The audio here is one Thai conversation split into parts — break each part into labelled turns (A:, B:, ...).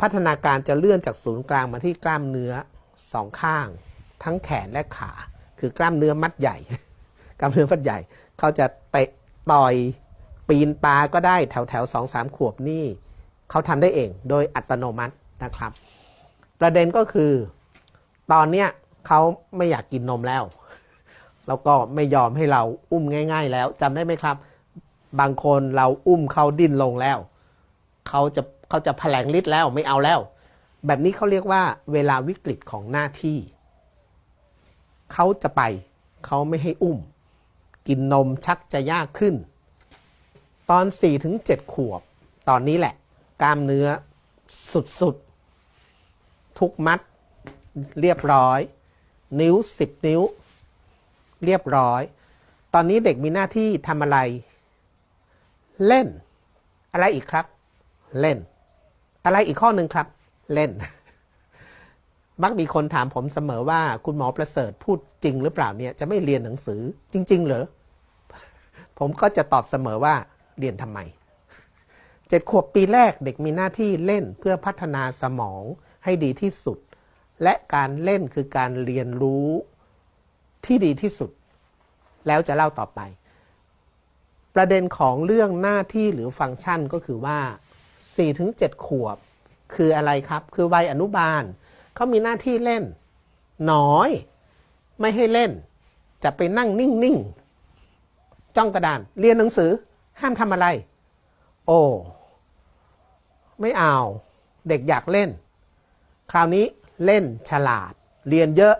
A: พัฒนาการจะเลื่อนจากศูนย์กลางมาที่กล้ามเนื้อสองข้าง ทั้งแขนและขา คือกล้ามเนื้อมัดใหญ่ กล้ามเนื้อมัดใหญ่ เขาจะเตะต่อยปีนปลาก็ได้แถวแถวสองสามขวบนี่เขาทำได้เองโดยอัตโนมัตินะครับ ประเด็นก็คือ ตอนเนี้ยเขาไม่อยากกินนมแล้ว แล้วก็ไม่ยอมให้เราอุ้มง่าย ๆ แล้วจำได้ไหมครับ บางคนเราอุ้มเขาดิ้นลงแล้ว เขาจะ เขาจะแผลงฤทธิ์แล้วไม่เอาแล้ว แบบนี้เขาเรียกว่าเวลาวิกฤตของหน้าที่ เขาจะไปเขาไม่ให้อุ้ม กินนมชักจะยากขึ้น ตอน4ถึง7ขวบ ตอนนี้แหละ กล้ามเนื้อสุดๆ ทุกมัดเรียบร้อย นิ้ว 10 นิ้ว เรียบร้อย ตอนนี้เด็กมีหน้าที่ทำอะไร เล่น อะไรอีกครับ เล่น อะไรอีกข้อหนึ่งครับ เล่น มักมีคนถามผมเสมอว่าคุณหมอประเสริฐพูดจริงหรือเปล่าเนี่ยจะไม่เรียนหนังสือจริง ๆ เหรอ ผมก็จะตอบเสมอว่าเรียนทำไมเจ็ดขวบปีแรกเด็กมีหน้าที่เล่นเพื่อพัฒนาสมองให้ดีที่สุด และการเล่นคือการเรียนรู้ที่ดีที่สุด แล้วจะเล่าต่อไป ประเด็นของเรื่องหน้าที่หรือฟังก์ชันก็คือว่า 4-7ขวบ คืออะไรครับ คือวัยอนุบาลเขามีหน้าที่เล่น น้อย ไม่ให้เล่น จะไปนั่งนิ่ง ๆ จ้องกระดาน เรียนหนังสือ ห้ามทำอะไร โอ้ ไม่เอา เด็กอยากเล่น คราวนี้เล่นฉลาด เรียนเยอะ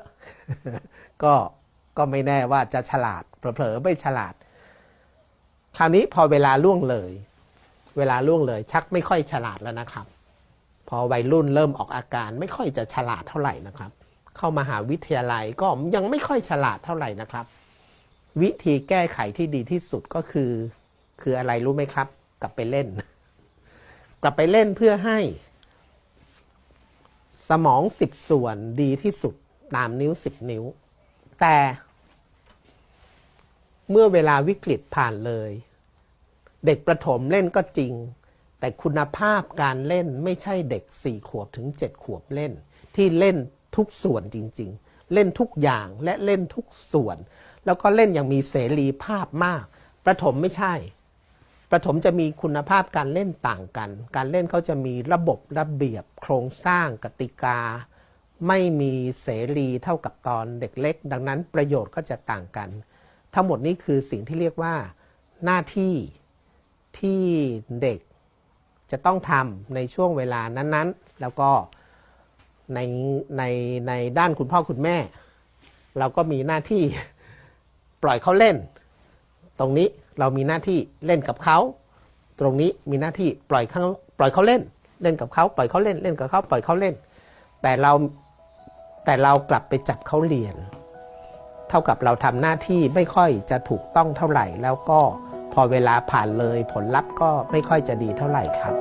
A: ก็ก็ไม่แน่ว่าจะฉลาด เผลอๆไม่ฉลาด คราวนี้พอเวลาล่วงเลย เวลาล่วงเลย ชักไม่ค่อยฉลาดแล้วนะครับ พอวัยรุ่นเริ่มออกอาการไม่ค่อยจะฉลาดเท่าไหร่นะครับ เข้ามาหาวิทยาลัยก็ยังไม่ค่อยฉลาดเท่าไหร่นะครับ วิธีแก้ไขที่ดีที่สุดก็คือ คืออะไรรู้ไหมครับ กลับไปเล่น กลับไปเล่นเพื่อให้ สมองสิบส่วนดีที่สุดตามนิ้วสิบนิ้ว แต่ เมื่อเวลาวิกฤตผ่านเลย เด็กประถมเล่นก็จริง แต่คุณภาพการเล่นไม่ใช่เด็กสี่ขวบถึงเจ็ดขวบเล่น ที่เล่นทุกส่วนจริง ๆ เล่นทุกอย่างและเล่นทุกส่วน แล้วก็เล่นอย่างมีเสรีภาพมาก ประถมไม่ใช่ ประถมจะมีคุณภาพการเล่นต่างกัน การเล่นเขาจะมีระบบระเบียบโครงสร้างกติกา ไม่มีเสรีเท่ากับตอนเด็กเล็ก ดังนั้นประโยชน์ก็จะต่างกัน ทั้งหมดนี้คือสิ่งที่เรียกว่าหน้าที่ ที่เด็กจะต้องทำในช่วงเวลานั้นๆ แล้วก็ในในในด้านคุณพ่อคุณแม่ เราก็มีหน้าที่ปล่อยเขาเล่น ตรงนี้เรามีหน้าที่เล่นกับเขาตรงนี้มีหน้าที่ปล่อยเขาปล่อยเขาเล่น เล่นกับเขาปล่อยเขาเล่นเล่นกับเขาปล่อยเขาเล่น แต่เราแต่เรากลับไปจับเขาเรียน เท่ากับเราทำหน้าที่ไม่ค่อยจะถูกต้องเท่าไหร่แล้วก็ พอเวลาผ่านเลยผลลัพธ์ก็ไม่ค่อยจะดีเท่าไหร่ครับ